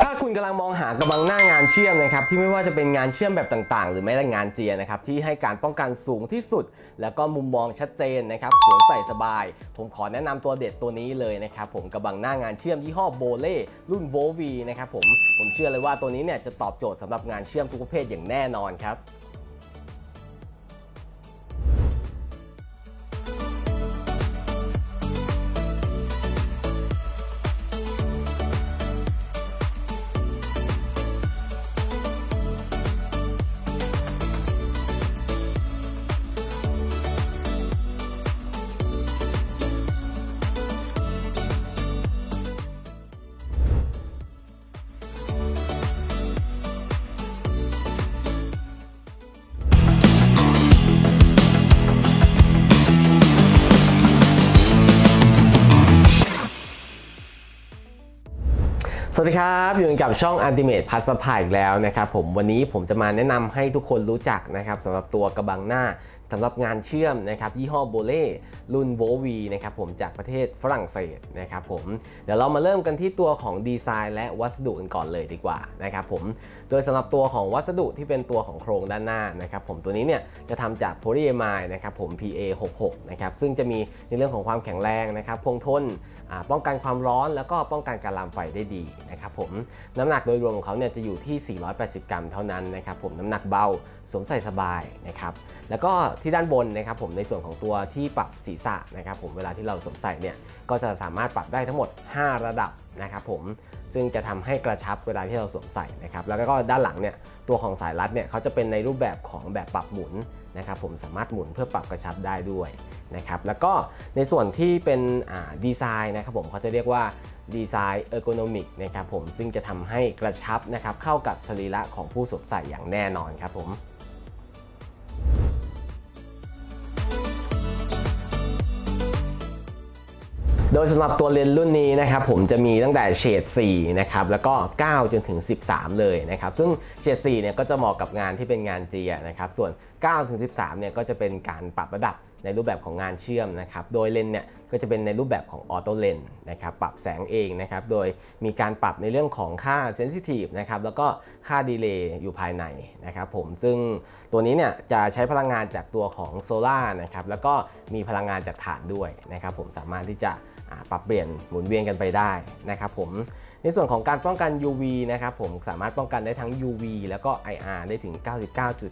ถ้าคุณกำลังมองหากระบังหน้างานเชื่อมนะครับที่ไม่ว่าจะเป็นงานเชื่อมแบบต่างๆ หรือแม้แต่งานเจียนะครับที่ให้การป้องกันสูงที่สุด แล้วก็มุมมองชัดเจนนะครับสวมใส่สบาย ผมขอแนะนำตัวเด็ดตัวนี้เลยนะครับผมกระบังหน้างานเชื่อมยี่ห้อโบเล่รุ่นโววีนะครับผมผมเชื่อเลยว่าตัวนี้เนี่ยจะตอบโจทย์สำหรับงานเชื่อมทุกประเภทอย่างแน่นอนครับ วัสดีครับ อยู่กับช่อง Ultimate p a s s p a อีกแล้วนะครับผมวันนี้ผมจะมาแนะนำให้ทุกคนรู้จักนะครับสำหรับตัวกระบังหน้าสำหรับงานเชื่อมนะครับยี่ห้อโบเล่รุ่นโววีนะครับผมจากประเทศฝรั่งเศสนะครับผมเดี๋ยวเรามาเริ่มกันที่ตัวของดีไซน์ และวัสดุกันก่อนเลยดีกว่านะครับผมโดยสำหรับตัวของวัสดุที่เป็นตัวของโครงด้านหน้านะครับผมตัวนี้เนี่ยจะทำจากโพลีเอมายนะครับผม PA 66 นะครับซึ่งจะมีในเรื่องของความแข็งแรงนะครับคงทนป้องกันความร้อนแล้วก็ป้องกันการลามไฟได้ดีนะครับผมน้ำหนักโดยรวมของเขาเนี่ยจะอยู่ที่ 480 กรัมเท่านั้นนะครับผมน้ำหนักเบาสวมใส่สบายนะครับแล้วก็ที่ด้านบนนะครับผมในส่วนของตัวที่ปรับศีรษะนะครับผมเวลาที่เราสวมใส่เนี่ยก็จะสามารถปรับได้ทั้งหมด 5 ระดับนะครับผมซึ่งจะทำให้กระชับเวลาที่เราสวมใส่นะครับแล้วก็ด้านหลังเนี่ยตัวของสายรัดเนี่ยเขาจะเป็นในรูปแบบของแบบปรับหมุนนะครับผมสามารถหมุนเพื่อปรับกระชับได้ด้วยนะครับแล้วก็ในส่วนที่เป็นดีไซน์นะครับผมเขาจะเรียกว่าดีไซน์เออร์โกนอมิกนะครับผมซึ่งจะทำให้กระชับนะครับเข้ากับสรีระของผู้สวมใส่อย่างแน่นอนครับผม โดยสำหรับตัวเลนส์รุ่นนี้นะครับผมจะมีตั้งแต่เฉด4นะครับแล้วก็ 9 จนถึง 13 เลยนะครับซึ่งเฉด4เนี่ยก็จะเหมาะกับงานที่เป็นงานเจียนะครับส่วน 9 ถึง 13 เนี่ยก็จะเป็นการปรับระดับในรูปแบบของงานเชื่อมนะครับโดยเลนส์เนี่ยก็จะเป็นในรูปแบบของออโต้เลนส์นะครับปรับแสงเองนะครับโดยมีการปรับในเรื่องของค่าเซนซิทีฟนะครับแล้วก็ค่าดีเลย์อยู่ภายในนะครับผมซึ่งตัวนี้เนี่ยจะใช้พลังงานจากตัวของโซลาร์นะครับแล้วก็มีพลังงานจากถ่านด้วยนะครับผมสามารถที่จะ ปรับเปลี่ยนหมุนเวียนกันไปได้นะครับผม ในส่วนของการป้องกัน UV นะครับผมสามารถป้องกันได้ทั้ง UV แล้วก็ IR ได้ถึง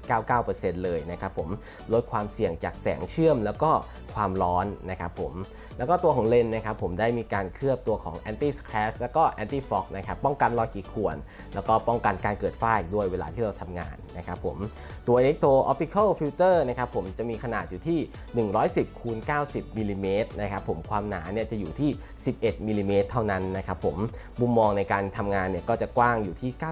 99.99%เลยนะครับผมลดความเสี่ยงจากแสงเชื่อมแล้วก็ความร้อนนะครับผมแล้วก็ตัวของเลนส์นะครับผมได้มีการเคลือบตัวของ anti scratch แล้วก็ anti fog นะครับป้องกันรอยขีดข่วน แล้วก็ป้องกันการเกิดฝ้าอีกด้วยเวลาที่เราทำงานนะครับผมตัว electro optical filter นะครับผมจะมีขนาดอยู่ที่ 110คูณ90มิลลิเมตรนะครับผมความหนาเนี่ยจะอยู่ที่ 11มิลลิเมตรเท่านั้นนะครับผมมุมมององในการทำงานเนี่ยก็จะกว้างอยู่ที่ 96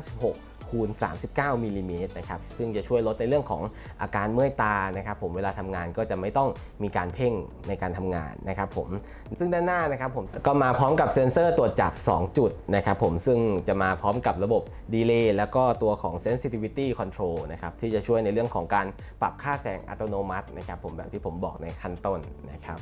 คูณ 39มิลลิเมตรนะครับ ซึ่งจะช่วยลดในเรื่องของอาการเมื่อยตานะครับ ผม เวลาทำงานก็จะไม่ต้องมีการเพ่งในการทำงานนะครับผม ซึ่งด้านหน้านะครับผม ก็มาพร้อมกับเซ็นเซอร์ตรวจจับ 2 จุดนะครับผม ซึ่งจะมาพร้อมกับระบบดีเลย์แล้วก็ตัวของ sensitivity control นะครับ ที่จะช่วยในเรื่องของการปรับค่าแสงอัตโนมัตินะครับผม แบบที่ผมบอกในขั้นต้นนะครับ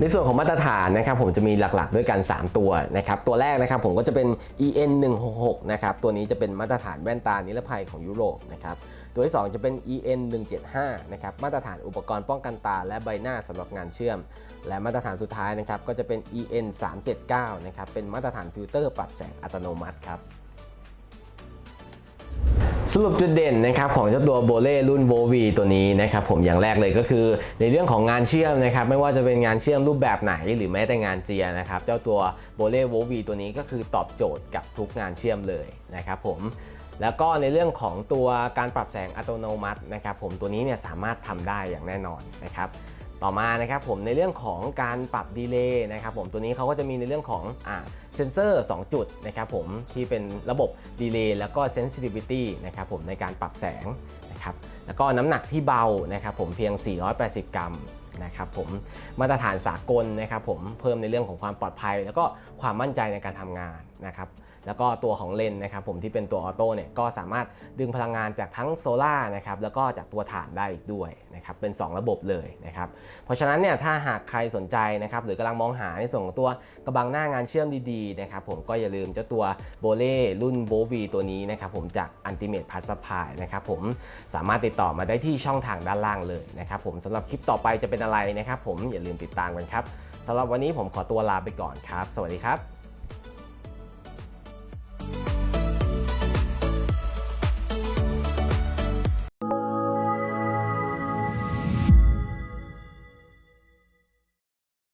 ในส่วนของมาตรฐานนะครับผมจะมีหลักๆ ด้วยกัน 3 ตัวนะครับตัวแรกนะครับผมก็จะเป็น EN 1 6 6นะครับตัวนี้จะเป็นมาตรฐานแว่นตานิรภัยของยุโรปนะครับตัวที่ 2 จะเป็น EN 1 7 5นะครับมาตรฐานอุปกรณ์ป้องกันตา และใบหน้าสำหรับงานเชื่อม และมาตรฐานสุดท้ายนะครับก็จะเป็น EN 3 7 9นะครับเป็นมาตรฐานฟิลเตอร์ปรับแสงอัตโนมัติครับ สรุปจุดเด่นนะครับของเจ้าตัวโบเล่รุ่นโบวีตัวนี้นะครับผมอย่างแรกเลยก็คือ ในเรื่องของงานเชื่อมนะครับไม่ว่าจะเป็นงานเชื่อมรูปแบบไหนหรือแม้แต่งานเจียนะครับเจ้าตัวโบเล่โบวีตัวนี้ก็คือตอบโจทย์กับทุกงานเชื่อมเลยนะครับผมแล้วก็ในเรื่องของตัวการปรับแสงอัตโนมัตินะครับผมตัวนี้เนี่ยสามารถทำได้อย่างแน่นอนนะครับ ต่อมานะครับผมในเรื่องของการปรับดีเลย์นะครับผมตัวนี้เขาก็จะมีในเรื่องของอ่าเซนเซอร์ 2 จุดนะครับผมที่เป็นระบบดีเลย์แล้วก็ sensitivity นะครับผมในการปรับแสงนะครับแล้วก็น้ำหนักที่เบานะครับผมเพียง 480 กรัมนะครับผมมาตรฐานสากลนะครับผมเพิ่มในเรื่องของความปลอดภัย แล้วก็ความมั่นใจในการทำงาน นะครับแล้วก็ตัวของเลนนะครับผมที่เป็นตัวออโต้เนี่ยก็สามารถดึงพลังงานจากทั้งโซล่านะครับแล้วก็จากตัวถ่านได้อีกด้วยนะครับเป็น 2 ระบบเลยนะครับเพราะฉะนั้นเนี่ยถ้าหากใครสนใจนะครับหรือกำลังมองหาในส่วนของตัวกระบังหน้างานเชื่อมดีๆนะครับผมก็อย่าลืมเจ้าตัวโบเล่รุ่นโบวีตัวนี้นะครับผมจาก Ultimate p a s s p i นะครับผมสามารถติดต่อมาได้ที่ช่องทางด้านล่างเลยนะครับผมสำหรับคลิปต่อไปจะเป็นอะไรนะครับผมอย่าลืมติดตามกันครับสำหรับวันนี้ผมขอตัวลาไปก่อนครับ สวัสดีครับ